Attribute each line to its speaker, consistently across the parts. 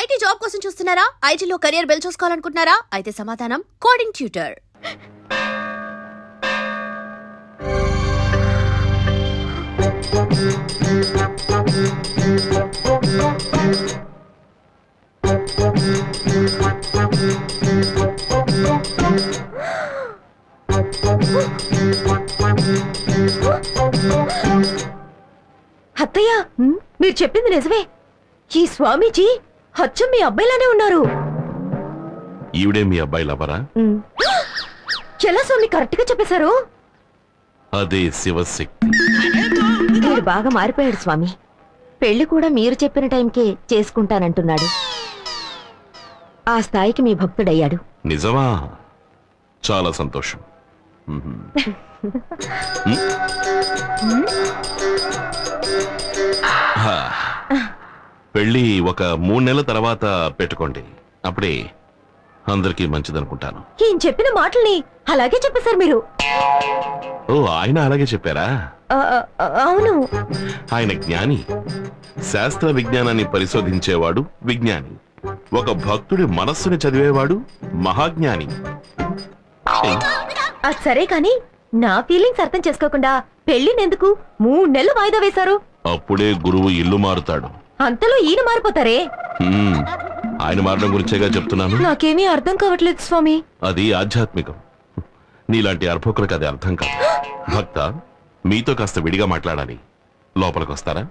Speaker 1: IT job కోసం చూస్తున్నారా? ఐటీలో కెరియర్ బిల్డ్ చూసుకోవాలనుకుంటున్నారా? అయితే సమాధానం కోడింగ్ ట్యూటర్.
Speaker 2: అత్తయ్య మీరు చెప్పింది నిజమే. ఈ స్వామీజీ అచ్చం మీ అబ్బాయిలానే ఉన్నారు.
Speaker 3: ఈవిడే మీ అబ్బాయి లవరా?
Speaker 2: ఎలా స్వామి కరెక్ట్గా చెప్పేశారు.
Speaker 3: అదే శివశక్తి.
Speaker 2: వీడు బాగా మారిపోయాడు స్వామి. పెళ్ళి కూడా మీరు చెప్పిన టైంకే చేసుకుంటానంటున్నాడు. ఆ స్థాయికి మీ భక్తుడయ్యాడు.
Speaker 3: నిజమా? చాలా సంతోషం? హా. పెళ్ళి ఒక మూడు నెలల తర్వాత పెట్టుకోండి. అప్పుడే అందరికీ మంచిదనుకుంటాను.
Speaker 2: ఈయన చెప్పిన మాటల్ని అలాగే చెప్పేశారు మీరు.
Speaker 3: ఓ ఆయన అలాగే చెప్పారా?
Speaker 2: ఆ, ఆ, అవును.
Speaker 3: ఆయన జ్ఞాని. శాస్త్ర విజ్ఞానాన్ని పరిశోధించేవాడు విజ్ఞాని. ఒక భక్తుడి మనస్సుని చదివేవాడు మహాజ్ఞాని. ఏయ్,
Speaker 2: అది సరే కాని నా ఫీలింగ్స్ అర్థం చేసుకోకుండా పెళ్ళినెందుకు మూడు నెలలు వాయిదా వేశారు?
Speaker 3: అప్పుడే గురువు ఇల్లు మారుతాడు.
Speaker 2: అంతలో ఈయన మారిపోతారే?
Speaker 3: ఆయన మారడం గురించేగా చెప్తున్నాను.
Speaker 2: నాకేమీ అర్థం కావట్లేదు స్వామి.
Speaker 3: అది ఆధ్యాత్మికం. నీలాంటి అర్భకులకు అది అర్థం కాదు. భక్త మీతో కాస్త విడిగా మాట్లాడాలి. లోపలికి వస్తారా.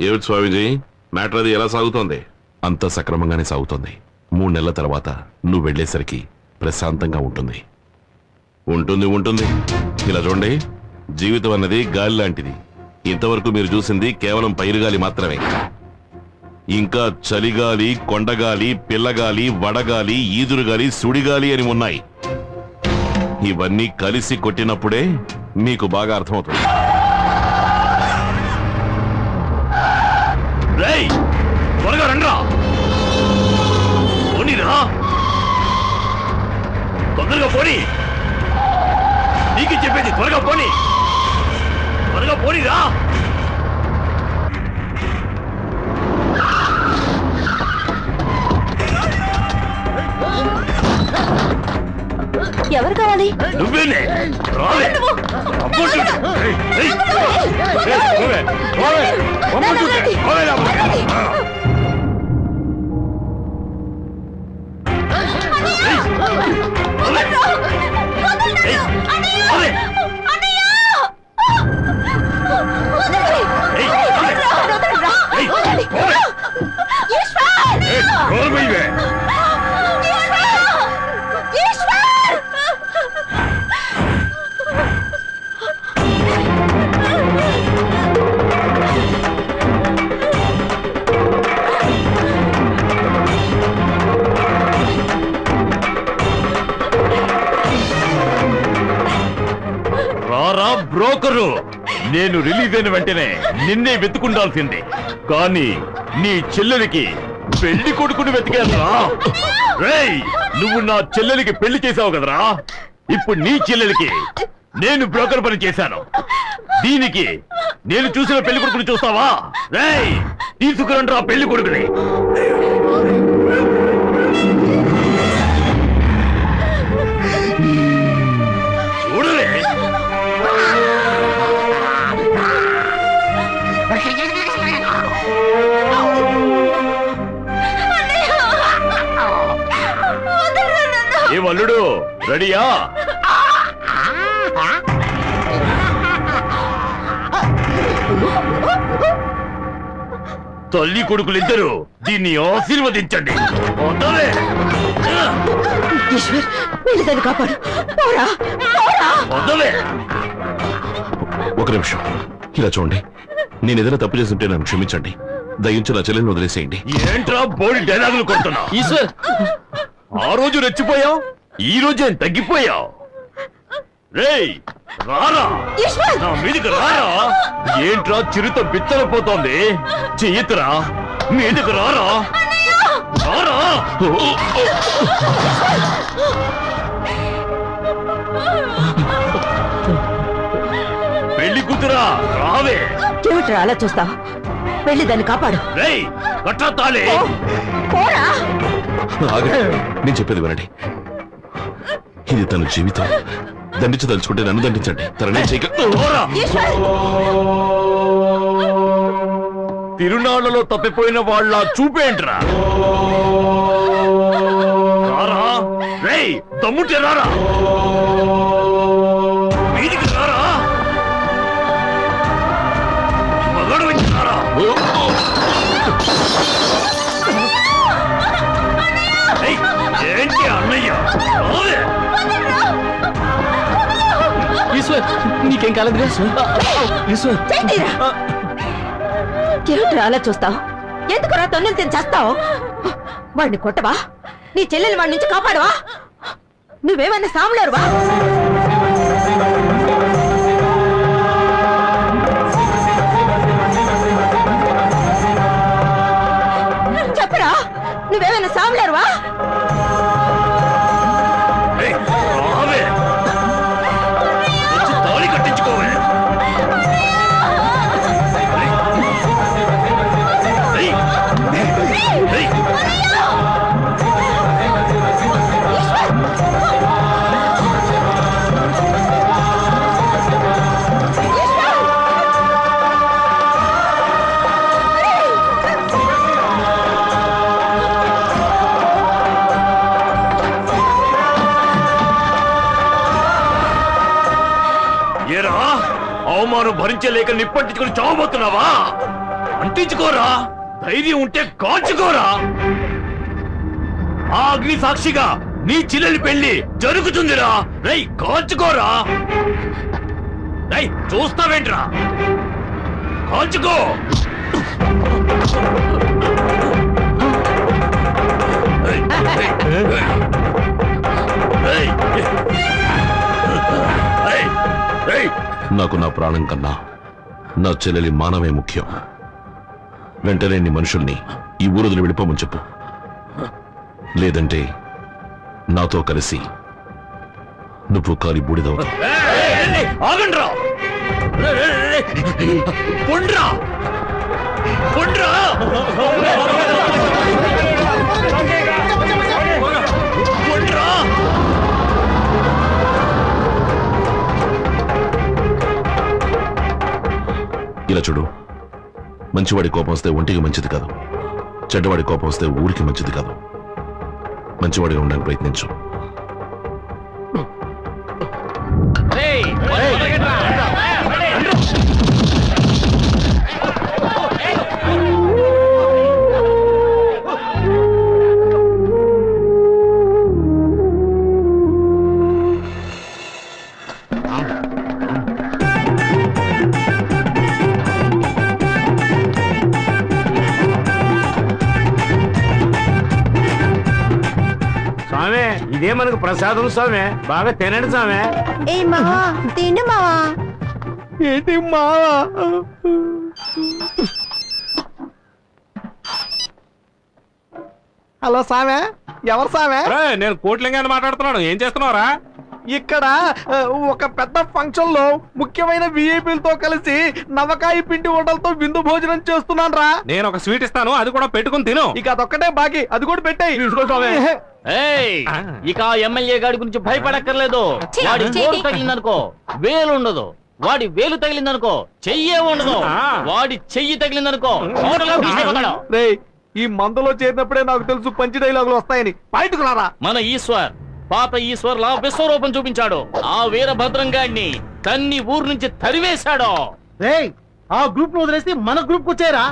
Speaker 3: ఏమిటి స్వామీజీ? మ్యాటర్ అది ఎలా సాగుతోంది? అంత సక్రమంగానే సాగుతోంది. మూడు నెలల తర్వాత నువ్వు వెళ్ళేసరికి ప్రశాంతంగా ఉంటుంది. ఉంటుంది ఉంటుంది. ఇలా చూడండి. జీవితం అన్నది గాలి లాంటిది. ఇంతవరకు మీరు చూసింది కేవలం పైరుగాలి మాత్రమే. ఇంకా చలిగాలి కొండగాలి పిల్లగాలి వడగాలి ఈదురుగాలి సుడిగాలి అని ఉన్నాయి. ఇవన్నీ కలిసి కొట్టినప్పుడే మీకు బాగా అర్థమవుతుంది. రేయ్! త్వరగా రండ్రా! తొందరగా పోనీ! చెప్పేది త్వరగా పోనీ త్వరగా పోనీరా
Speaker 2: ఎవరు కావాలి
Speaker 3: నువ్వేనే రాలే
Speaker 4: ఎవరు? నేను రిలీజ్ అయిన వెంటనే నిన్నే వెతుకుండాల్సింది. కానీ నీ చెల్లెలికి పెళ్ళి కొడుకుని వెతికేసరా రేయ్ నువ్వు నా చెల్లెలికి పెళ్ళి చేసావు కదరా? ఇప్పుడు నీ చెల్లెలికి నేను బ్రోకర్ పని చేశాను. దీనికి నేను చూసిన పెళ్ళి కొడుకుని చూస్తావా? రేయ్ తీసుకురండి రా పెళ్ళి కొడుకుని. రెడీయా? తల్లి కొడుకులిద్దరు దీన్ని ఆశీర్వదించండి. వదలే.
Speaker 2: ఈశ్వర్ వీళ్ళదని కాపాడు. పోరా
Speaker 3: ఒక నిమిషం. ఇలా చూడండి. నేను ఏదైనా తప్పు చేస్తుంటే నన్ను క్షమించండి. దయించి నా చెల్లెని వదిలేసేయండి.
Speaker 4: ఏంట్రా బోడి డైలాగులు కొడుతున్నా ఈశ్వర్. ఆ రోజు రెచ్చిపోయావు? ఈ రోజు తగ్గిపోయావు. రేయ్ రారా. నా మీదికి రారా. ఏంట్రా చిరుత బిత్తరపోతోంది చెయ్యతురా మీదికి రారా. రారా.
Speaker 3: ఓ,
Speaker 4: వద్దురా రావే.
Speaker 2: ఏమిట్రా అలా చూస్తావు వెళ్ళి దాన్ని కాపాడు.
Speaker 4: రేయ్ కట్టా తాళి.
Speaker 2: పోరా.
Speaker 3: ఆగండి నేను చెప్పేది వినండి. ఇది తన జీవితం. దండించి తలుచుకుంటే నన్ను దండించండి. తననే చేయక
Speaker 4: తిరునాళ్ళలో తప్పిపోయిన వాళ్ళ చూపేంట్రా? తమ్ముంటే రారా?
Speaker 5: నీకేం కాలేదు
Speaker 2: ఏమిట్రా అలా చూస్తావు? ఎందుకురా తన్నులు తిని చేస్తావు? వాడిని కొట్టవా? నీ చెల్లెలు వాడి నుంచి కాపాడవా? నువ్వేమన్నా సాములారువా చెప్పరా? నువ్వేమైనా సాములారువా
Speaker 4: ఏరా? అవమానం భరించలేక నిప్పంటించుకుని చావబోతున్నావా? అంటించుకోరా? ధైర్యం ఉంటే కాల్చుకోరా. ఆ అగ్ని సాక్షిగా నీ చిల్లెలి పెళ్ళి జరుగుతుందిరా. రై కాల్చుకోరా. రై చూస్తావేంట్రా? కాల్చుకో.
Speaker 3: నాకు నా ప్రాణం కన్నా నా చెల్లెలి మానవే ముఖ్యం. వెంటనే నీ మనుషుల్ని ఈ ఊరుదులు వెళ్ళిపోమని చెప్పు. లేదంటే నాతో కలిసి నువ్వు కాలి బూడిదవుతావు
Speaker 4: పొండ్రా.
Speaker 3: ఇలా చూడు. మంచివాడి కోపం వస్తే ఒంటికి మంచిది కాదు. చెడ్డవాడి కోపం వస్తే ఊరికి మంచిది కాదు. మంచివాడిగా ఉండడానికి ప్రయత్నించు.
Speaker 5: ప్రసాదం స్వామి. బాగా తినండి స్వామి.
Speaker 2: ఏ మావా తిను మావా.
Speaker 5: ఏంటి మావా?
Speaker 6: హలో సామె ఎవరు సామె
Speaker 5: నేను కోట్లింగాన్ని మాట్లాడుతున్నాను. ఏం చేస్తున్నావురా?
Speaker 6: ఇక్కడ ఆ, ఒక పెద్ద ఫంక్షన్లో ముఖ్యమైన విఐపీలతో కలిసి నవకాయ పిండి వంటలతో విందు భోజనం చేస్తున్నాను రా
Speaker 5: నేను ఒక స్వీట్ ఇస్తాను అది కూడా పెట్టుకుని తిను.
Speaker 6: ఇక అదొక్కటే బాకీ అది కూడా పెట్టాయి.
Speaker 7: ఏయ్ ఇక ఆ ఎమ్మెల్యే గాడి గురించి భయపడక్కర్లేదు.
Speaker 1: ఛీ,
Speaker 7: వాడి
Speaker 1: ఛీ.
Speaker 7: గోరు తగిలిందనుకో వేలు ఉండదు. వాడి వేలు తగిలిందనుకో చెయ్యే ఉండదు. వాడి చెయ్యి తగిలిందనుకో.
Speaker 6: రేయ్ ఈ మందులో చేరినప్పుడే నాకు తెలుసు పంచి డైలాగులు వస్తాయని. బయటకు రారా.
Speaker 7: మన ఈశ్వర్ పాత ఈశ్వర్ లా విశ్వరూపం చూపించాడు. ఆ వీరభద్రం గాడిని తన్ని ఊరు నుంచి తరివేశాడు.
Speaker 6: రేయ్ ఆ గ్రూప్ను వదిలేసి మన గ్రూప్ వచ్చారా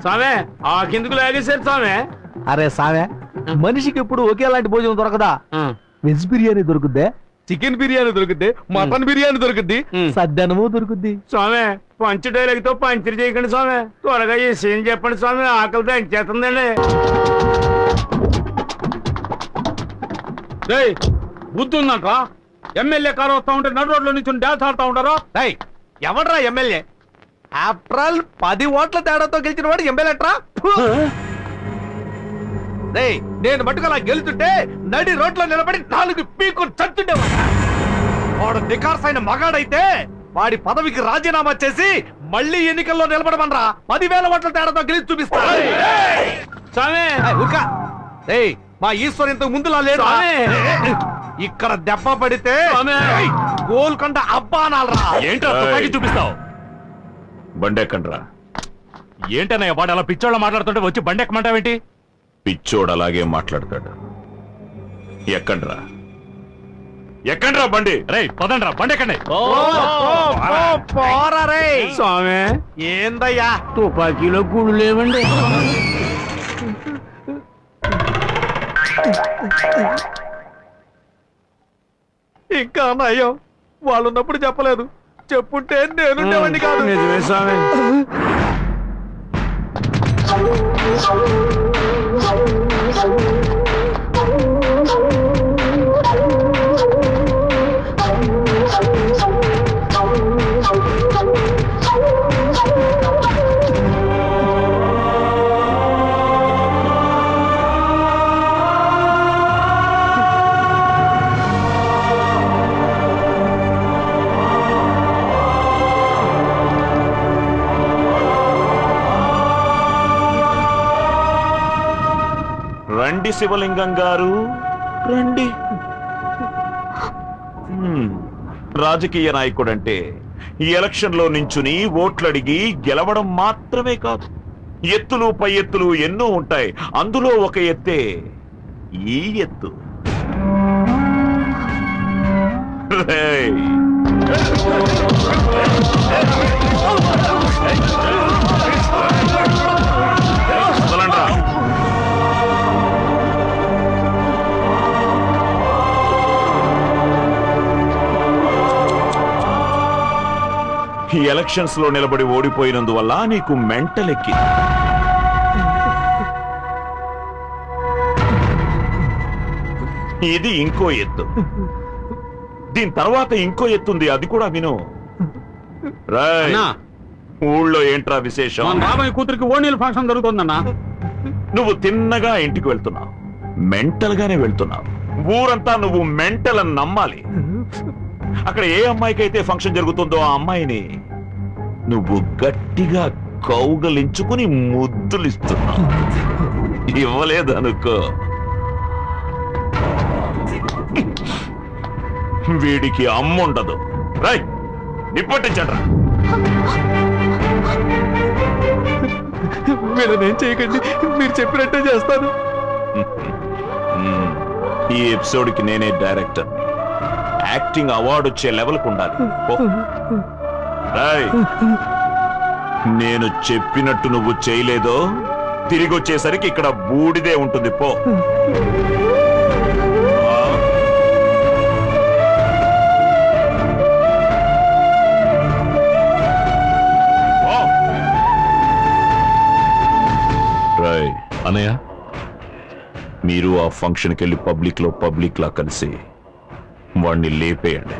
Speaker 5: స్వామి ఆ? కిందకు లాగేశారు స్వామి
Speaker 6: అరే సామె మనిషికి ఎప్పుడు ఒకేలాంటి భోజనం దొరకదా? వెజ్ బిర్యానీ దొరుకుద్దే? చికెన్ బిర్యానీ దొరుకుద్ది మటన్ బిర్యానీ దొరుకుద్ది. సద్దనము దొరుకుద్ది.
Speaker 5: స్వామి పంచ్ డైలాగ్తో పంచర్ చేయకండి స్వామి త్వరగా ఈ సీన్ చెప్పండి స్వామి ఆకలితో చేస్తుందండి బుద్ధి ఉందంట ఎమ్మెల్యే కారు వస్తా ఉంటే నడు రోడ్లో నుంచి డాన్స్ ఆడుతా ఉంటారు?
Speaker 6: రేయ్ ఎవడ్రా ఎమ్మెల్యే ఆఫ్టర్ పది ఓట్ల తేడాతో గెలిచిన వాడు ఎమ్మెల్యేట్రా రేయ్ నేను మటుకు అలా గెలుతుంటే నడి రోడ్లో నిలబడి నాలుగు పీకులు చచ్చుండేవాడు వాడు నికార్సైన మగాడైతే వాడి పదవికి రాజీనామా చేసి మళ్ళీ ఎన్నికల్లో నిలబడమనరా. పదివేల ఓట్ల తేడాతో గెలిచి చూపిస్తా. మా ఈశ్వర్ ఇంతకు ముందులా లేడు?
Speaker 7: స్వామి.
Speaker 6: ఇక్కడ దెబ్బ పడితే గోల్కొండ అబ్బా అనాలరా
Speaker 5: ఏంట్రా తుపాకీ. చూపిస్తావు?
Speaker 8: బండెక్కండ్రా.
Speaker 5: ఏంటన్నయ్య వాడు అలా పిచ్చోళ్ళ మాట్లాడుతుంటే వచ్చి బండి ఎక్కమంటావేంటి
Speaker 8: పిచ్చోడు అలాగే మాట్లాడతాడు. ఎక్కండ్రా. ఎక్కండ్రా బండి.
Speaker 5: రేయ్ పదండ్రా బండి ఎక్కండి
Speaker 7: ఓ,
Speaker 6: ఓ, పోరా రేయ్.
Speaker 7: స్వామి!
Speaker 6: ఏందయ్యా?
Speaker 7: తుపాకీలో గుళ్ళు లేవండి.
Speaker 6: ఇంకా నయ్యం వాళ్ళు ఉన్నప్పుడు చెప్పలేదు. చెప్పుంటే నేనుండేవాడిని కాదు.
Speaker 7: నిజమే స్వామి.
Speaker 8: రండి శివలింగం గారు. రండి. రాజకీయ నాయకుడంటే ఈ ఎలక్షన్లో నించుని ఓట్లడిగి గెలవడం మాత్రమే కాదు ఎత్తులు పై ఎత్తులు ఎన్నో ఉంటాయి అందులో ఒక ఎత్తే ఈ ఎత్తు. రేయ్. ఎలక్షన్స్లో నిలబడి ఓడిపోయినందువల్ల నీకు మెంటల్ ఎక్కి ఇది ఇంకో ఎత్తు. దీని తర్వాత ఇంకో ఎత్తుంది అది కూడా విను. రాయ్
Speaker 7: అన్నా.
Speaker 8: ఊళ్ళో ఏంట్రా విశేషం?
Speaker 7: బాబాయ్ కూతురికి ఓణీల ఫంక్షన్ జరుగుతుందన్నా.
Speaker 8: నువ్వు తిన్నగా ఇంటికి వెళ్తున్నావు మెంటల్ గానే వెళ్తున్నావు. ఊరంతా నువ్వు మెంటల్ అని నమ్మాలి. అక్కడ ఏ అమ్మాయికి అయితే ఫంక్షన్ జరుగుతుందో ఆ అమ్మాయిని నువ్వు గట్టిగా కౌగలించుకుని ముద్దులిస్తున్నావు. ఇవ్వలేదనుకో. వీడికి అమ్ముండదు. రై నిప్పట్టించడ్రా
Speaker 6: వీళ్ళనేం చేయకండి మీరు చెప్పినట్టే చేస్తాను.
Speaker 8: ఈ ఎపిసోడ్కి నేనే డైరెక్టర్. యాక్టింగ్ అవార్డు వచ్చే లెవెల్కి ఉండాలి. నేను చెప్పినట్టు నువ్వు చేయలేదో తిరిగి వచ్చేసరికి ఇక్కడ బూడిదే ఉంటుంది పో. రాయ్ అనయ్య మీరు ఆ ఫంక్షన్కి వెళ్ళి పబ్లిక్లో పబ్లిక్ లా కలిసి వాడిని లేపేయండి.